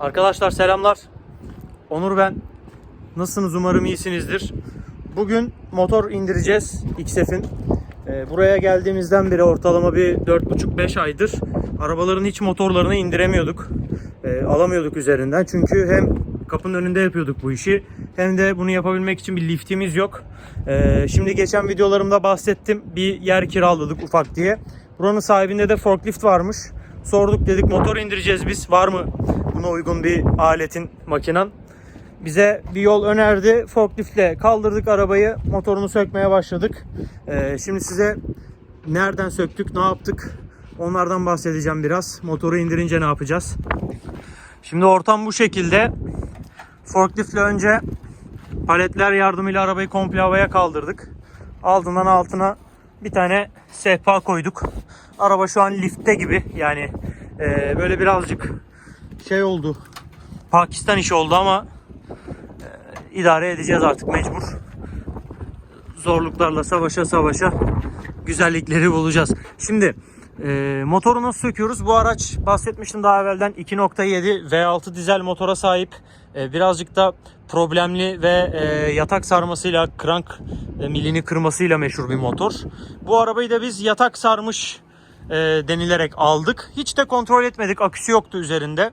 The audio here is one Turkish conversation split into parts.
Arkadaşlar selamlar. Onur ben. Nasılsınız? Umarım iyisinizdir. Bugün motor indireceğiz XF'in. Ee, buraya geldiğimizden beri ortalama bir 4,5-5 aydır arabaların hiç motorlarını indiremiyorduk. Ee, alamıyorduk üzerinden. Çünkü hem kapının önünde yapıyorduk bu işi hem de bunu yapabilmek için bir liftimiz yok. Ee, şimdi geçen videolarımda bahsettim. Bir yer kiraladık ufak diye. Buranın sahibinde de forklift varmış. Sorduk dedik motor indireceğiz biz. Var mı buna uygun bir aletin, makinen? Bize bir yol önerdi. Forkliftle kaldırdık arabayı. Motorunu sökmeye başladık. Ee, şimdi size nereden söktük, ne yaptık onlardan bahsedeceğim biraz. Motoru indirince ne yapacağız? Şimdi ortam bu şekilde. Forkliftle önce paletler yardımıyla arabayı komple havaya kaldırdık. Altından altına bir tane sehpa koyduk. Araba şu an liftte gibi yani e, böyle birazcık şey oldu. Pakistan işi oldu ama e, idare edeceğiz artık mecbur. Zorluklarla savaşa savaşa güzellikleri bulacağız. Şimdi e, motoru nasıl söküyoruz? Bu araç bahsetmiştim daha evvelden 2.7 V6 dizel motora sahip. E, birazcık da problemli ve e, yatak sarmasıyla, krank e, milini kırmasıyla meşhur bir motor. Bu arabayı da biz yatak sarmış e, denilerek aldık. Hiç de kontrol etmedik. Aküsü yoktu üzerinde.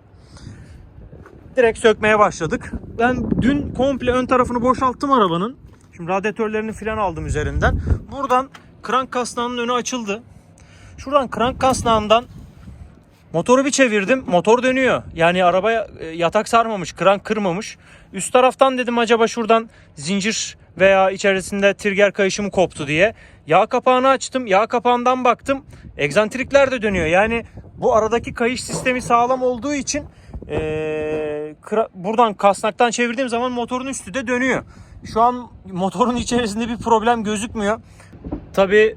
Direkt sökmeye başladık. Ben dün komple ön tarafını boşalttım arabanın. Şimdi radyatörlerini falan aldım üzerinden. Buradan krank kasnağının önü açıldı. Şuradan krank kasnağından motoru bir çevirdim. Motor dönüyor. Yani arabaya e, yatak sarmamış, krank kırmamış. Üst taraftan dedim acaba şuradan zincir veya içerisinde trigger kayışı mı koptu diye. Yağ kapağını açtım. Yağ kapağından baktım. Egzantrikler de dönüyor. Yani bu aradaki kayış sistemi sağlam olduğu için e, kra- buradan kasnaktan çevirdiğim zaman motorun üstü de dönüyor. Şu an motorun içerisinde bir problem gözükmüyor. Tabi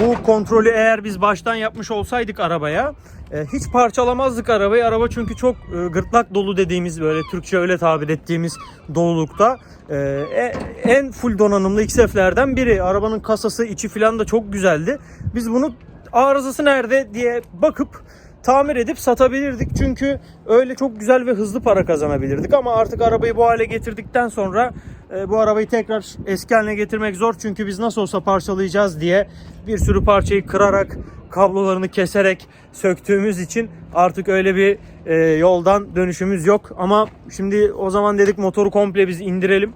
bu kontrolü eğer biz baştan yapmış olsaydık arabaya e, hiç parçalamazdık arabayı. Araba çünkü çok e, gırtlak dolu dediğimiz böyle Türkçe öyle tabir ettiğimiz dolulukta. E, e, en full donanımlı XF'lerden biri. Arabanın kasası içi falan da çok güzeldi. Biz bunu arızası nerede diye bakıp tamir edip satabilirdik. Çünkü öyle çok güzel ve hızlı para kazanabilirdik. Ama artık arabayı bu hale getirdikten sonra e, bu arabayı tekrar eski haline getirmek zor. Çünkü biz nasıl olsa parçalayacağız diye bir sürü parçayı kırarak, kablolarını keserek söktüğümüz için artık öyle bir e, yoldan dönüşümüz yok. Ama şimdi o zaman dedik motoru komple biz indirelim.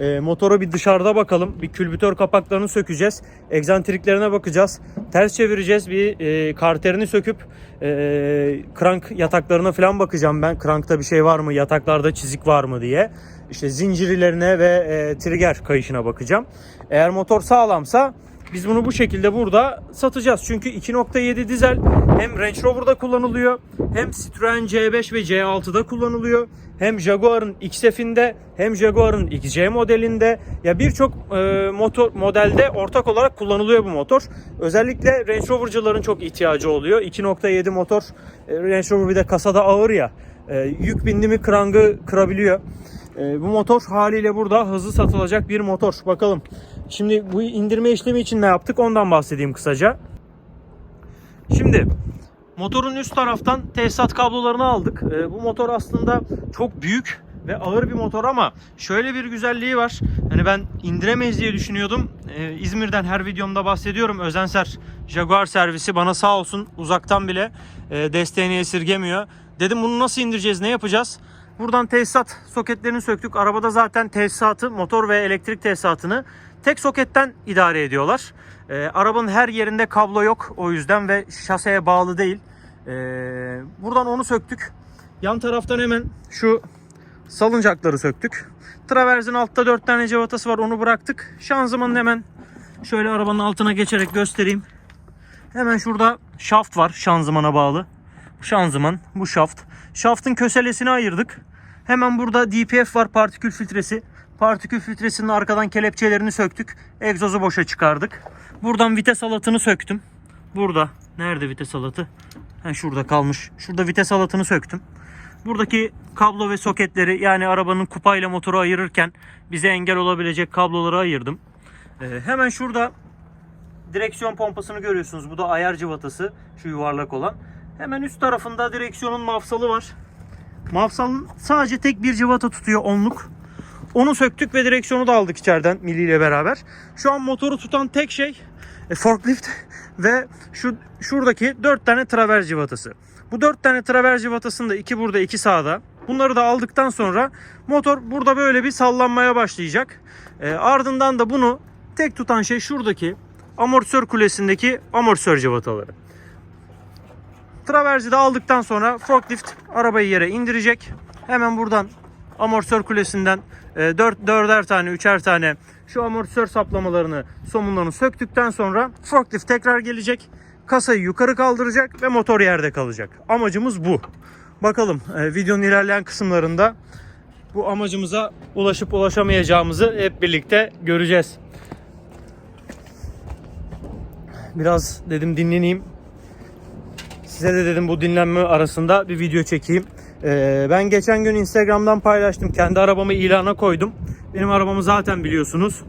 E, motora bir dışarıda bakalım. Bir külbütör kapaklarını sökeceğiz. Egzantriklerine bakacağız. Ters çevireceğiz. Bir e, karterini söküp e, krank yataklarına falan bakacağım ben. Krankta bir şey var mı? Yataklarda çizik var mı diye. İşte zincirlerine ve e, trigger kayışına bakacağım. Eğer motor sağlamsa biz bunu bu şekilde burada satacağız. Çünkü 2.7 dizel hem Range Rover'da kullanılıyor, hem Citroen C5 ve C6'da kullanılıyor, hem Jaguar'ın XF'inde, hem Jaguar'ın XJ modelinde ya birçok e, motor modelde ortak olarak kullanılıyor bu motor. Özellikle Range Rover'cıların çok ihtiyacı oluyor. 2.7 motor e, Range Rover bir de kasada ağır ya. E, yük bindi mi krangı kırabiliyor. E, bu motor haliyle burada hızlı satılacak bir motor. Bakalım. Şimdi bu indirme işlemi için ne yaptık ondan bahsedeyim kısaca. Şimdi motorun üst taraftan tesisat kablolarını aldık. E, bu motor aslında çok büyük ve ağır bir motor ama şöyle bir güzelliği var. Hani ben indiremeyiz diye düşünüyordum. E, İzmir'den her videomda bahsediyorum. Özenser Jaguar servisi bana sağ olsun uzaktan bile e, desteğini esirgemiyor. Dedim bunu nasıl indireceğiz, ne yapacağız? Buradan tesisat soketlerini söktük. Arabada zaten tesisatı, motor ve elektrik tesisatını tek soketten idare ediyorlar. Ee, arabanın her yerinde kablo yok o yüzden ve şaseye bağlı değil. Ee, buradan onu söktük. Yan taraftan hemen şu salıncakları söktük. Traversin altta 4 tane cevatası var onu bıraktık. Şanzımanın hemen şöyle arabanın altına geçerek göstereyim. Hemen şurada şaft var şanzımana bağlı. Şanzıman, bu şaft. Şaftın köselesini ayırdık. Hemen burada DPF var partikül filtresi. Partikül filtresinin arkadan kelepçelerini söktük. Egzozu boşa çıkardık. Buradan vites alatını söktüm. Burada. Nerede vites alatı? Ha, şurada kalmış. Şurada vites alatını söktüm. Buradaki kablo ve soketleri yani arabanın kupayla motoru ayırırken bize engel olabilecek kabloları ayırdım. Ee, hemen şurada direksiyon pompasını görüyorsunuz. Bu da ayar cıvatası. Şu yuvarlak olan. Hemen üst tarafında direksiyonun mafsalı var. Mafsalın sadece tek bir cıvata tutuyor onluk. Onu söktük ve direksiyonu da aldık içeriden Mili ile beraber. Şu an motoru tutan tek şey e, forklift ve şu şuradaki 4 tane travers cıvatası. Bu 4 tane travers cıvatasında iki burada iki sağda. Bunları da aldıktan sonra motor burada böyle bir sallanmaya başlayacak. E, ardından da bunu tek tutan şey şuradaki amortisör kulesindeki amortisör cıvataları. Traversi de aldıktan sonra forklift arabayı yere indirecek. Hemen buradan amortisör kulesinden 4 dörder tane, üçer tane şu amortisör saplamalarını, somunlarını söktükten sonra forklift tekrar gelecek. Kasayı yukarı kaldıracak ve motor yerde kalacak. Amacımız bu. Bakalım e, videonun ilerleyen kısımlarında bu amacımıza ulaşıp ulaşamayacağımızı hep birlikte göreceğiz. Biraz dedim dinleneyim. Size de dedim bu dinlenme arasında bir video çekeyim. Ee, ben geçen gün Instagram'dan paylaştım. Kendi arabamı ilana koydum. Benim arabamı zaten biliyorsunuz.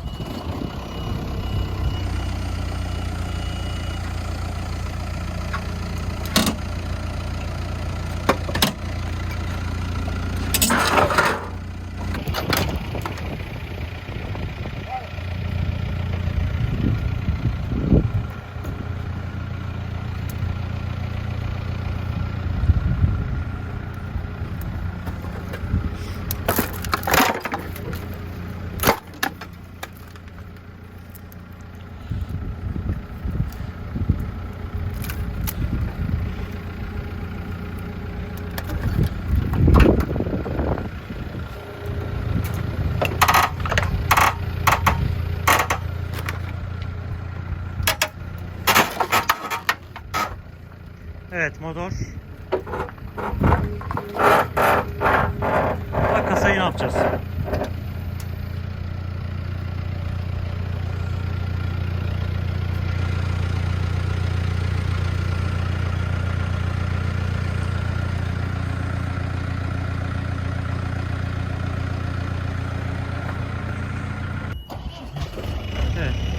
Evet motor. Bak kasayı ne yapacağız?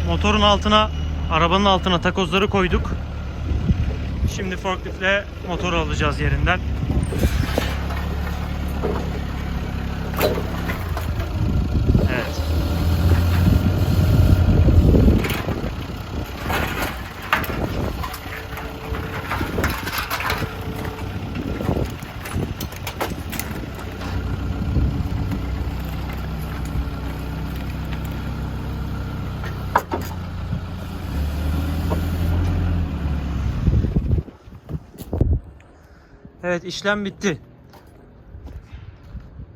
Motorun altına, arabanın altına takozları koyduk. Şimdi forkliftle motoru alacağız yerinden. Evet. Evet işlem bitti.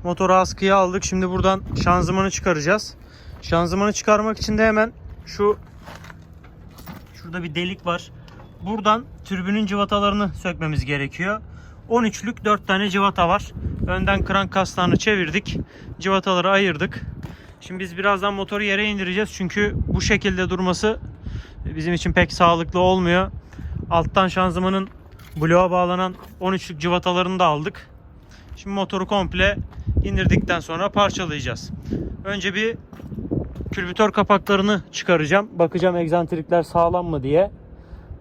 Motoru askıya aldık. Şimdi buradan şanzımanı çıkaracağız. Şanzımanı çıkarmak için de hemen şu şurada bir delik var. Buradan türbünün cıvatalarını sökmemiz gerekiyor. 13'lük 4 tane cıvata var. Önden krank kaslarını çevirdik. Cıvataları ayırdık. Şimdi biz birazdan motoru yere indireceğiz. Çünkü bu şekilde durması bizim için pek sağlıklı olmuyor. Alttan şanzımanın bloğa bağlanan 13'lük cıvatalarını da aldık. Şimdi motoru komple indirdikten sonra parçalayacağız. Önce bir külbütör kapaklarını çıkaracağım. Bakacağım egzantrikler sağlam mı diye.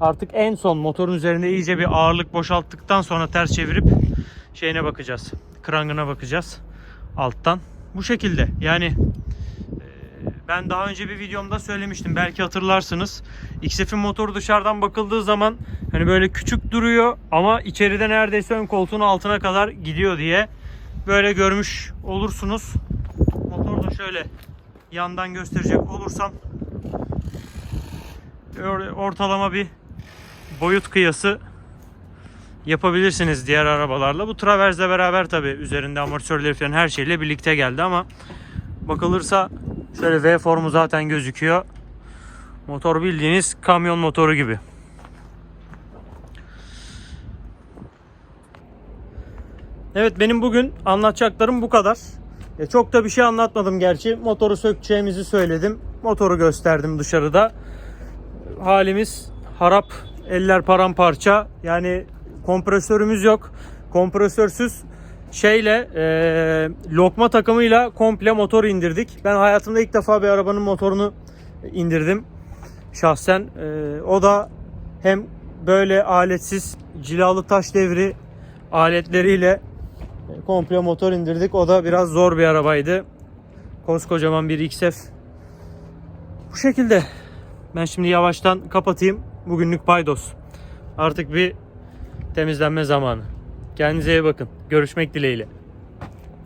Artık en son motorun üzerinde iyice bir ağırlık boşalttıktan sonra ters çevirip şeyine bakacağız. Krangına bakacağız alttan. Bu şekilde. Yani ben daha önce bir videomda söylemiştim. Belki hatırlarsınız. XF'in motoru dışarıdan bakıldığı zaman hani böyle küçük duruyor ama içeride neredeyse ön koltuğun altına kadar gidiyor diye böyle görmüş olursunuz. Motoru da şöyle yandan gösterecek olursam or- ortalama bir boyut kıyası yapabilirsiniz diğer arabalarla. Bu Traverse'le beraber tabi üzerinde amortisörleri falan her şeyle birlikte geldi ama bakılırsa şöyle V formu zaten gözüküyor. Motor bildiğiniz kamyon motoru gibi. Evet benim bugün anlatacaklarım bu kadar. E, çok da bir şey anlatmadım gerçi. Motoru sökeceğimizi söyledim. Motoru gösterdim dışarıda. Halimiz harap, eller paramparça. Yani kompresörümüz yok. Kompresörsüz şeyle e, lokma takımıyla komple motor indirdik. Ben hayatımda ilk defa bir arabanın motorunu indirdim şahsen. E, o da hem böyle aletsiz cilalı taş devri aletleriyle E, Komple motor indirdik. O da biraz zor bir arabaydı. Koskocaman bir XF. Bu şekilde. Ben şimdi yavaştan kapatayım. Bugünlük paydos. Artık bir temizlenme zamanı. Kendinize iyi bakın. Görüşmek dileğiyle.